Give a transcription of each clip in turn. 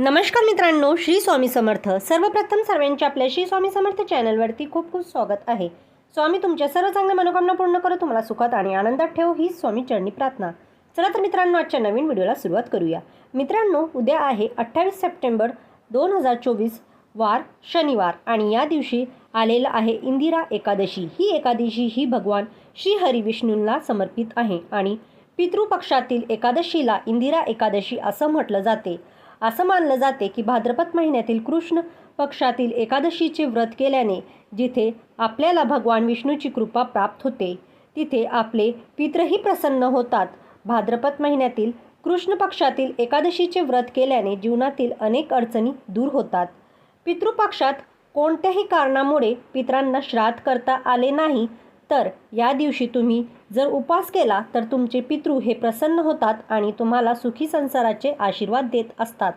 नमस्कार मित्रांनो श्री स्वामी समर्थ. सर्वप्रथम सर्वांचे आपल्या श्री स्वामी समर्थ चॅनलवरती खूप खूप स्वागत आहे. स्वामी तुमच्या सर्व चांगल्या मनोकामना पूर्ण करू तुम्हाला सुखात आणि आनंदात ठेव ही स्वामी चरणी प्रार्थना. चला तर मित्रांनो आजच्या नवीन व्हिडिओला सुरुवात करूया. मित्रांनो उद्या आहे अठ्ठावीस सप्टेंबर दोन हजार चोवीस वार शनिवार आणि या दिवशी आलेलं आहे इंदिरा एकादशी. ही एकादशी ही भगवान श्री हरिविष्णूंना समर्पित आहे आणि पितृपक्षातील एकादशीला इंदिरा एकादशी असं म्हटलं जाते. असं मानलं जाते की भाद्रपद महिन्यातील कृष्ण पक्षातील एकादशीचे व्रत केल्याने जिथे आपल्याला भगवान विष्णूची कृपा प्राप्त होते तिथे आपले पित्रही प्रसन्न होतात. भाद्रपद महिन्यातील कृष्ण पक्षातील एकादशीचे व्रत केल्याने जीवनातील अनेक अडचणी दूर होतात. पितृपक्षात कोणत्याही कारणामुळे पितरांना श्राद्ध करता आले नाही तर या दिवशी तुम्ही जर उपवास केला तर तुमचे पितृ हे प्रसन्न होतात आणि तुम्हाला सुखी संसाराचे आशीर्वाद देत असतात.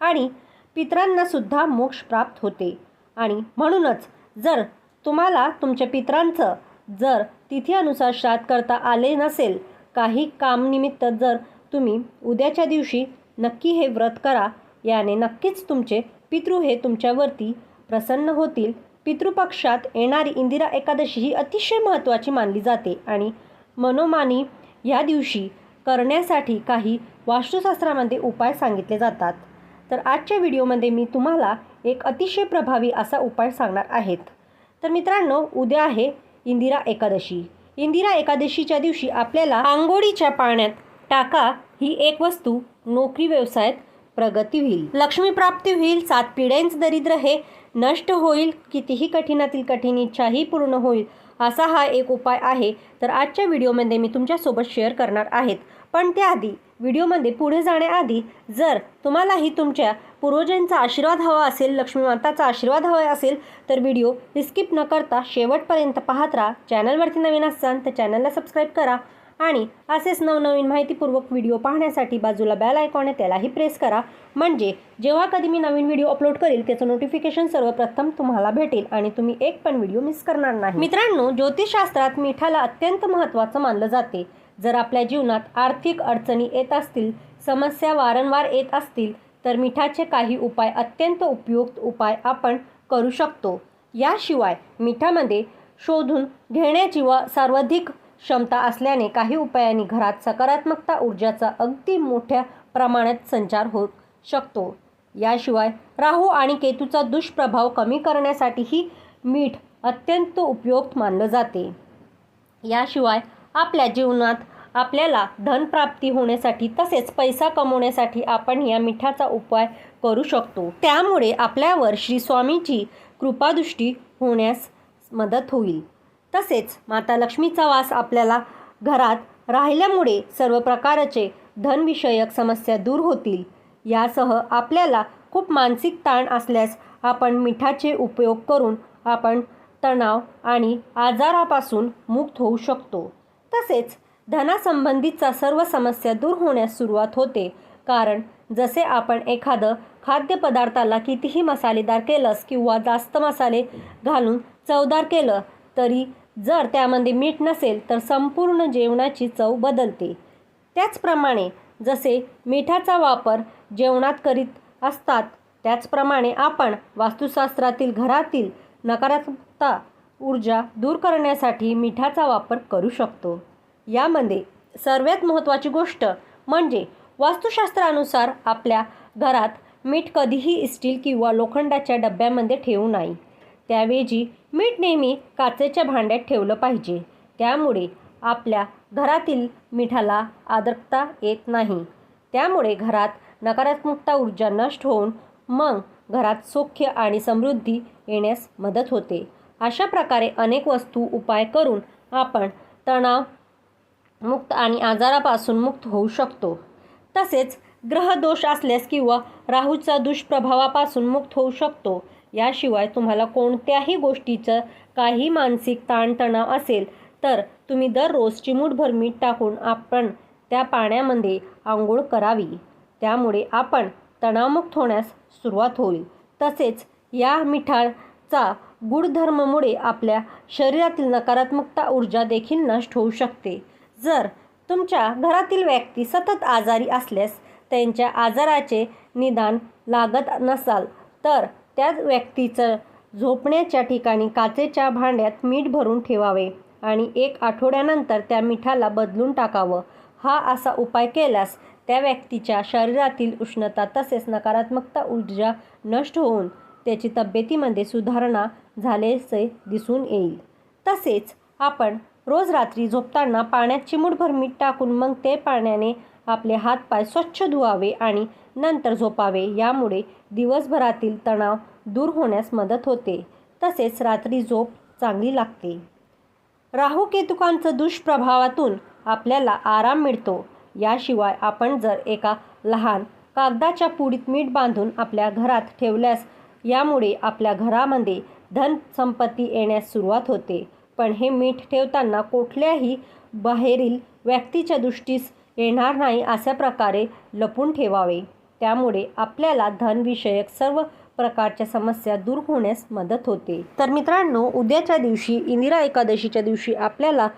आणि पितरांनासुद्धा मोक्ष प्राप्त होते. आणि म्हणूनच जर तुम्हाला तुमच्या पित्रांचं जर तिथीनुसार श्राद्ध करता आले नसेल काही कामनिमित्त जर तुम्ही उद्याच्या दिवशी नक्की हे व्रत करा याने नक्कीच तुमचे पितृ हे तुमच्यावरती प्रसन्न होतील पितृपक्षात येणारी इंदिरा एकादशी ही अतिशय महत्त्वाची मानली जाते आणि मनोमानी ह्या दिवशी करण्यासाठी काही वास्तुशास्त्रामध्ये उपाय सांगितले जातात. तर आजच्या व्हिडिओमध्ये मी तुम्हाला एक अतिशय प्रभावी असा उपाय सांगणार आहेत. तर मित्रांनो उद्या आहे इंदिरा एकादशी. इंदिरा एकादशीच्या दिवशी आपल्याला आंघोळीच्या पाण्यात टाका ही एक वस्तू नोकरी व्यवसायात प्रगती होईल. लक्ष्मी प्राप्ती होईल सात पिढ्यांचं दरिद्र हे नष्ट होईल कितीही कठीणातील कठीण इच्छाही पूर्ण होईल असा हा एक उपाय आहे. तर आजच्या व्हिडिओमध्ये मी तुमच्यासोबत शेअर करणार आहेत. पण त्याआधी व्हिडिओमध्ये पुढे जाण्याआधी जर तुम्हालाही तुमच्या पूर्वजांचा आशीर्वाद हवा असेल लक्ष्मी माताचा आशीर्वाद हवा असेल तर व्हिडिओ स्किप न करता शेवटपर्यंत पाहत राहा. चॅनलवरती नवीन असाल तर चॅनलला सबस्क्राईब करा. आणि असेच नवनवीन माहितीपूर्वक व्हिडिओ पाहण्यासाठी बाजूला बॅल आयकॉन आहे त्यालाही प्रेस करा. म्हणजे जेव्हा कधी मी नवीन व्हिडिओ अपलोड करेल त्याचं नोटिफिकेशन सर्वप्रथम तुम्हाला भेटेल आणि तुम्ही एक पण व्हिडिओ मिस करणार नाही. मित्रांनो ज्योतिषशास्त्रात मिठाला अत्यंत महत्त्वाचं मानलं जाते. जर आपल्या जीवनात आर्थिक अडचणी येत असतील समस्या वारंवार येत असतील तर मिठाचे काही उपाय अत्यंत उपयुक्त उपाय आपण करू शकतो. याशिवाय मिठामध्ये शोधून घेण्याची व सर्वाधिक क्षमता असल्याने काही उपायांनी घरात सकारात्मकता ऊर्जाचा अगदी मोठ्या प्रमाणात संचार होत शकतो. याशिवाय राहू आणि केतूचा दुष्प्रभाव कमी करण्यासाठीही मीठ अत्यंत उपयुक्त मानलं जाते. याशिवाय आपल्या जीवनात आपल्याला धनप्राप्ती होण्यासाठी तसेच पैसा कमवण्यासाठी आपण या मिठाचा उपाय करू शकतो. त्यामुळे आपल्यावर श्री स्वामीची कृपादृष्टी होण्यास मदत होईल. तसेच माता लक्ष्मीचा वास आपल्याला घरात राहिल्यामुळे सर्व प्रकारचे धनविषयक समस्या दूर होतील. यासह आपल्याला खूप मानसिक ताण असल्यास आपण मिठाचे उपयोग करून आपण तणाव आणि आजारापासून मुक्त होऊ शकतो. तसेच धनासंबंधीचा सर्व समस्या दूर होण्यास सुरुवात होते. कारण जसे आपण एखादं खाद्यपदार्थाला कितीही मसालेदार केलंस किंवा जास्त मसाले घालून चवदार केलं तरी जर त्यामध्ये मीठ नसेल तर संपूर्ण जेवणाची चव बदलते. त्याचप्रमाणे जसे मिठाचा वापर जेवणात करीत असतात त्याचप्रमाणे आपण वास्तुशास्त्रातील घरातील नकारात्मकता ऊर्जा दूर करण्यासाठी मिठाचा वापर करू शकतो. यामध्ये सर्वात महत्त्वाची गोष्ट म्हणजे वास्तुशास्त्रानुसार आपल्या घरात मीठ कधीही स्टील किंवा लोखंडाच्या डब्यामध्ये ठेवू नाही. त्याऐवजी मीठ नेहमी काचेच्या भांड्यात ठेवलं पाहिजे. त्यामुळे आपल्या घरातील मिठाला आदरता येत नाही. त्यामुळे घरात नकारात्मकता ऊर्जा नष्ट होऊन मग घरात सौख्य आणि समृद्धी येण्यास मदत होते. अशा प्रकारे अनेक वस्तू उपाय करून आपण तणाव मुक्त आणि आजारापासून मुक्त होऊ शकतो. तसेच ग्रहदोष असल्यास किंवा राहूचा दुष्प्रभावापासून मुक्त होऊ शकतो. याशिवाय तुम्हाला कोणत्याही गोष्टीचं काही मानसिक ताणतणाव असेल तर तुम्ही दररोज चिमूटभर मीठ टाकून आपण त्या पाण्यामध्ये आंघोळ करावी. त्यामुळे आपण तणावमुक्त होण्यास सुरुवात होईल. तसेच या मिठाचा गुणधर्मामुळे आपल्या शरीरातील नकारात्मकता ऊर्जा देखील नष्ट होऊ शकते. जर तुमच्या घरातील व्यक्ती सतत आजारी असल्यास त्यांच्या आजाराचे निदान लागत नसाल तर त्या व्यक्तीचं झोपण्याच्या ठिकाणी काचेच्या भांड्यात मीठ भरून ठेवावे आणि एक आठवड्यानंतर त्या मिठाला बदलून टाकावं. हा असा उपाय केल्यास त्या व्यक्तीच्या शरीरातील उष्णता तसेच नकारात्मकता ऊर्जा नष्ट होऊन त्याची तब्येतीमध्ये सुधारणा झाल्याचे दिसून येईल. तसेच आपण रोज रात्री झोपताना पाण्यात चिमूटभर मीठ टाकून मग ते पाण्याने आपले हातपाय स्वच्छ धुवावे आणि नंतर झोपावे. यामुळे दिवसभरातील तणाव दूर होण्यास मदत होते. तसेच रात्री झोप चांगली लागते. राहू केतुकांचं दुष्प्रभावातून आपल्याला आराम मिळतो. याशिवाय आपण जर एका लहान कागदाच्या पुडीत मीठ बांधून आपल्या घरात ठेवल्यास यामुळे आपल्या घरामध्ये धनसंपत्ती येण्यास सुरुवात होते. पण हे मीठ ठेवताना कुठल्याही बाहेरील व्यक्तीच्या दृष्टीस येणार नाही अशा प्रकारे लपून ठेवावे. त्यामुळे आपल्याला धनविषयक सर्व प्रकारच्या समस्या दूर होण्यास मदत होते. तर मित्रांनो उद्याच्या दिवशी इंदिरा एकादशीच्या दिवशी आपल्याला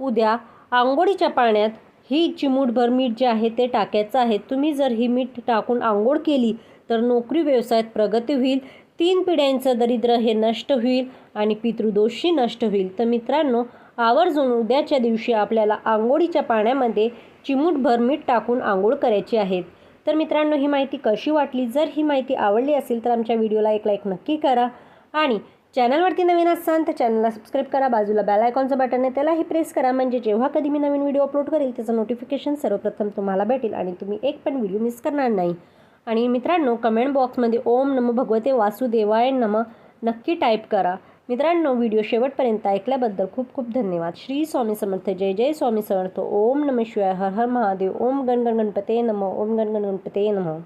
उद्या आंघोळीच्या पाण्यात ही चिमूटभर मीठ जे आहे ते टाकायचं आहे. तुम्ही जर ही मीठ टाकून आंघोळ केली तर नोकरी व्यवसायात प्रगती होईल तीन पिढ्यांचं दरिद्र हे नष्ट होईल आणि पितृदोषही नष्ट होईल. तर मित्रांनो आवर्जून उद्याच्या दिवशी आपल्याला आंघोळीच्या पाण्यामध्ये चिमूटभर मीठ टाकून आंघोळ करायची आहेत तर मित्रांनो ही माहिती कशी वाटली? जर ही माहिती आवडली असेल तर आमच्या व्हिडिओला एक लाईक नक्की करा आणि चॅनलवरती नवीन असाल तर चॅनलला सबस्क्राईब करा बाजूला बेल आयकॉनचं बटन आहे त्यालाही प्रेस करा. म्हणजे जेव्हा कधी मी नवीन व्हिडिओ अपलोड करेल त्याचं नोटिफिकेशन सर्वप्रथम तुम्हाला भेटेल आणि तुम्ही एक पण व्हिडिओ मिस करणार नाही. आणि मित्रांनो कमेंट बॉक्समध्ये ओम नम भगवते वासुदेवाय नम नक्की टाईप करा. मित्रांनो व्हिडिओ शेवटपर्यंत ऐकल्याबद्दल खूप खूप धन्यवाद. श्री स्वामी समर्थ जय जय स्वामी समर्थ. ओम नम शिवाय हर हर महादेव. ओम गण गण गणपते नम. ओम गण गण गणपते नम.